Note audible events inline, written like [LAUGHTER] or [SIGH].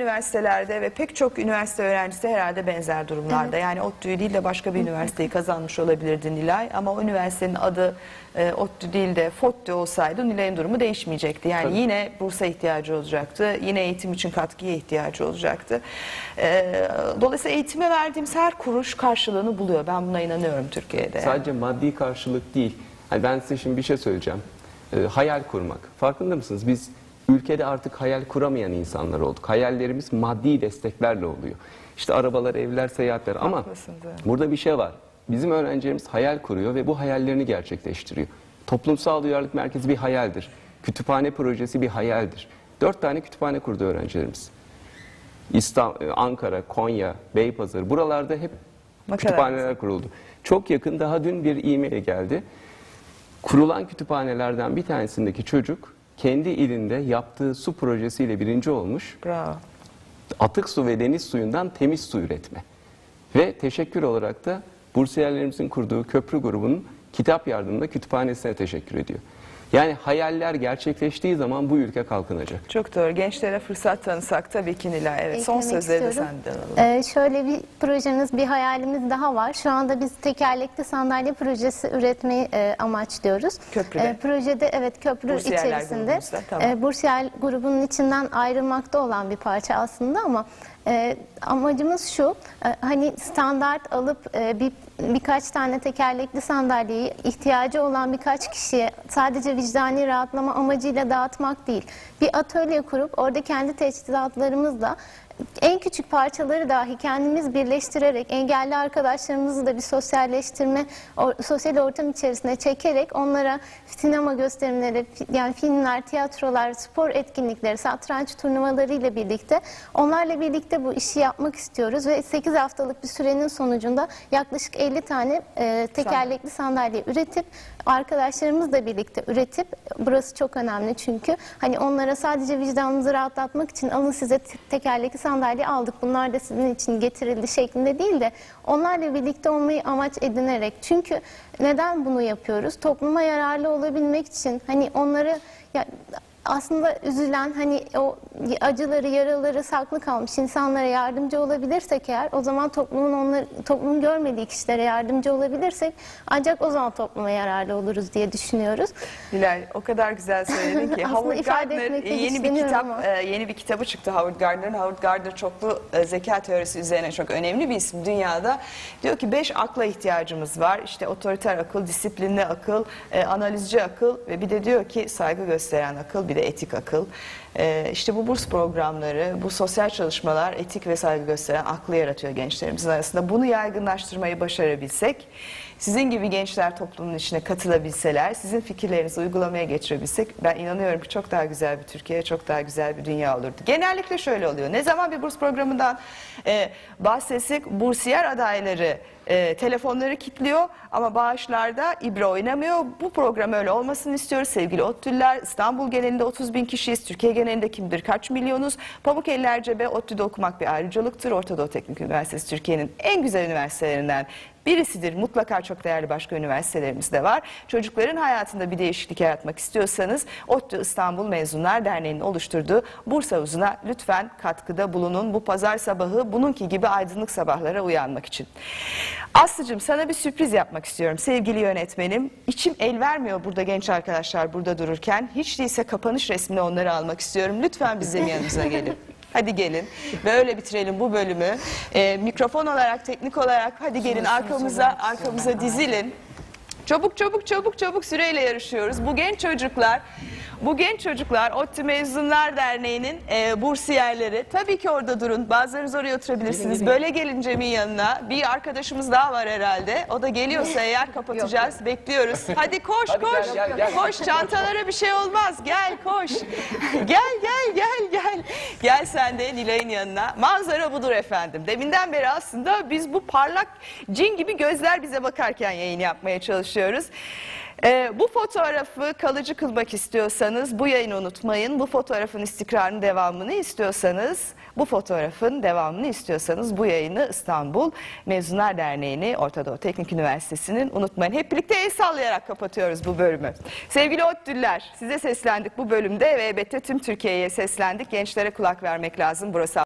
Üniversitelerde ve pek çok üniversite öğrencisi herhalde benzer durumlarda. Yani ODTÜ değil de başka bir üniversiteyi kazanmış olabilirdi Nilay. Ama o üniversitenin adı e, ODTÜ değil de FOTTÜ olsaydı Nilay'ın durumu değişmeyecekti. Yani Tabii. yine bursa ihtiyacı olacaktı. Yine eğitim için katkıya ihtiyacı olacaktı. E, dolayısıyla eğitime verdiğimiz her kuruş karşılığını buluyor. Ben buna inanıyorum Türkiye'de. yani. Sadece maddi karşılık değil. Hani ben size şimdi bir şey söyleyeceğim. Ee, hayal kurmak. Farkında mısınız? Biz ülkede artık hayal kuramayan insanlar olduk. Hayallerimiz maddi desteklerle oluyor. İşte arabalar, evler, seyahatler ama burada bir şey var. Bizim öğrencilerimiz hayal kuruyor ve bu hayallerini gerçekleştiriyor. Toplumsal duyarlılık merkezi bir hayaldir. Kütüphane projesi bir hayaldir. Dört tane kütüphane kurdu öğrencilerimiz. İstanbul, Ankara, Konya, Beypazarı buralarda hep kadar kütüphaneler kuruldu. Çok yakın daha dün bir e-mail geldi. Kurulan kütüphanelerden bir tanesindeki çocuk kendi ilinde yaptığı su projesiyle birinci olmuş. Bravo. Atık su ve deniz suyundan temiz su üretme. Ve teşekkür olarak da bursiyerlerimizin kurduğu köprü grubunun kitap yardımında kütüphanesine teşekkür ediyor. Yani hayaller gerçekleştiği zaman bu ülke kalkınacak. Çok doğru. Gençlere fırsat tanısak tabii ki Nilay. Evet. Son sözleri de istiyorum. senden alalım. Ee, şöyle bir projemiz, bir hayalimiz daha var. Şu anda biz tekerlekli sandalye projesi üretmeyi e, amaçlıyoruz. Köprüde. projede evet köprü Bursiyerler içerisinde. tamam. e, Bursiyer grubunun içinden ayrılmakta olan bir parça aslında ama e, amacımız şu. e, hani standart alıp e, bir birkaç tane tekerlekli sandalyeyi ihtiyacı olan birkaç kişiye sadece vicdani rahatlama amacıyla dağıtmak değil. Bir atölye kurup orada kendi teçhizatlarımızla en küçük parçaları dahi kendimiz birleştirerek engelli arkadaşlarımızı da bir sosyalleştirme, o- sosyal ortam içerisine çekerek onlara sinema gösterimleri, yani filmler, tiyatrolar, spor etkinlikleri, satranç turnuvaları ile birlikte onlarla birlikte bu işi yapmak istiyoruz ve 8 haftalık bir sürenin sonucunda yaklaşık 50 tane e, tekerlekli sandalye üretip arkadaşlarımızla birlikte üretip burası çok önemli çünkü hani onlara sadece vicdanınızı rahatlatmak için alın size te- tekerlekli sandalye aldık bunlar da sizin için getirildi şeklinde değil de onlarla birlikte olmayı amaç edinerek. Çünkü neden bunu yapıyoruz? Topluma yararlı olabilmek için hani onları ya, aslında üzülen hani o acıları, yaraları saklı kalmış insanlara yardımcı olabilirsek eğer o zaman toplumun onları toplumun görmediği kişilere yardımcı olabilirsek ancak o zaman topluma yararlı oluruz diye düşünüyoruz. Hilal o kadar güzel söyledin ki [LAUGHS] Aslında Howard Gardner etmekte yeni bir kitap ama. e, yeni bir kitabı çıktı Howard Gardner'ın. Howard Gardner çoklu e, zeka teorisi üzerine çok önemli bir isim dünyada. Diyor ki beş akla ihtiyacımız var. İşte otoriter akıl, disiplinli akıl, e, analizci akıl ve bir de diyor ki saygı gösteren akıl, bir de etik akıl. E, işte bu burs programları, bu sosyal çalışmalar etik ve saygı gösteren aklı yaratıyor gençlerimizin arasında. Bunu yaygınlaştırmayı başarabilsek, sizin gibi gençler toplumun içine katılabilseler, sizin fikirlerinizi uygulamaya geçirebilsek ben inanıyorum ki çok daha güzel bir Türkiye, çok daha güzel bir dünya olurdu. Genellikle şöyle oluyor. Ne zaman bir burs programından e, bahsetsek bursiyer adayları e, telefonları kilitliyor ama bağışlarda ibre oynamıyor. Bu program öyle olmasını istiyoruz sevgili ODTÜ'lüler. İstanbul genelinde 30 bin kişiyiz. Türkiye genelinde kim bilir kaç milyonuz. Pamukeliler cebe ODTÜ'de okumak bir ayrıcalıktır. Orta Doğu Teknik Üniversitesi Türkiye'nin en güzel üniversitelerinden birisidir. Mutlaka çok değerli başka üniversitelerimiz de var. Çocukların hayatında bir değişiklik yaratmak istiyorsanız ODTÜ İstanbul Mezunlar Derneği'nin oluşturduğu burs havuzuna lütfen katkıda bulunun. Bu pazar sabahı bununki gibi aydınlık sabahlara uyanmak için. Aslıcığım sana bir sürpriz yapmak istiyorum sevgili yönetmenim. İçim el vermiyor burada genç arkadaşlar burada dururken. Hiç değilse kapanış resmini onları almak istiyorum. Lütfen bizim yanımıza gelin. [LAUGHS] Hadi gelin. Böyle bitirelim bu bölümü. Ee, mikrofon olarak, teknik olarak hadi gelin arkamıza arkamıza dizilin. Çabuk çabuk çabuk çabuk süreyle yarışıyoruz. Bu genç çocuklar, bu genç çocuklar ODTÜ Mezunlar Derneği'nin e, bursiyerleri. Tabii ki orada durun. Bazılarınız oraya oturabilirsiniz. Böyle gelin Cem'in yanına. Bir arkadaşımız daha var herhalde. O da geliyorsa eğer [LAUGHS] kapatacağız. Bekliyoruz. Hadi koş Hadi koş. gel, gel, gel. Koş çantalara bir şey olmaz. Gel koş. [LAUGHS] gel gel gel gel. Gel sen de Nilay'ın yanına. Manzara budur efendim. Deminden beri aslında biz bu parlak cin gibi gözler bize bakarken yayın yapmaya çalışıyoruz. Ee, bu fotoğrafı kalıcı kılmak istiyorsanız bu yayını unutmayın. Bu fotoğrafın istikrarının devamını istiyorsanız, bu fotoğrafın devamını istiyorsanız bu yayını İstanbul Mezunlar Derneği'ni Orta Doğu Teknik Üniversitesi'nin unutmayın. Hep birlikte el sallayarak kapatıyoruz bu bölümü. Sevgili ODTÜ'lüler size seslendik bu bölümde ve elbette tüm Türkiye'ye seslendik. Gençlere kulak vermek lazım. Burası